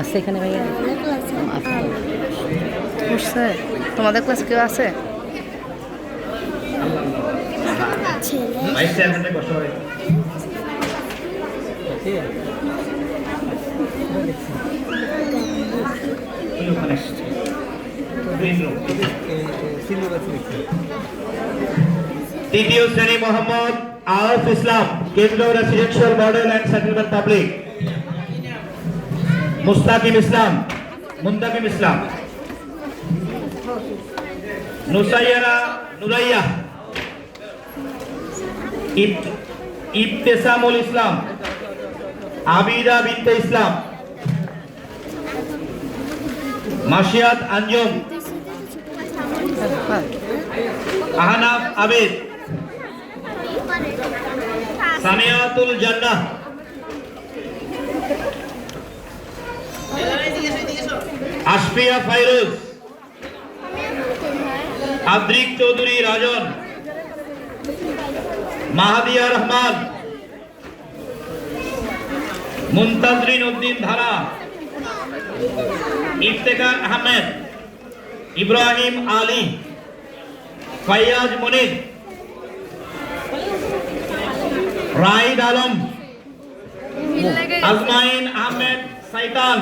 আছে এখানে ভাইয়া? আচ্ছা। উঠছে। তোমাদের ক্লাস কেউ আছে? ছেলে তৃতীয় শ্রেণি মোহাম্মদ আরফ ইসলাম কেন্দ্র residential model and settlement public Mustakim Islam, Muntakim Islam. Nusaiyara Nuraiya. Ibtesamul Islam. Abida Binte Islam. Masiyat Ahnaf আবেদ সামিয়াতুল জান্নাহ। আশফিয়া ফাইরুজ। আদ্রিক চৌধুরী রাজন। মাহাদিয়া রহমান। মুনতাজরিন উদ্দিন ধারা। ইফতেখার আহমেদ। ইব্রাহিম আলী। ফয়াজ মনির রাইদ আলম আজমাইন আহমেদ সাইতান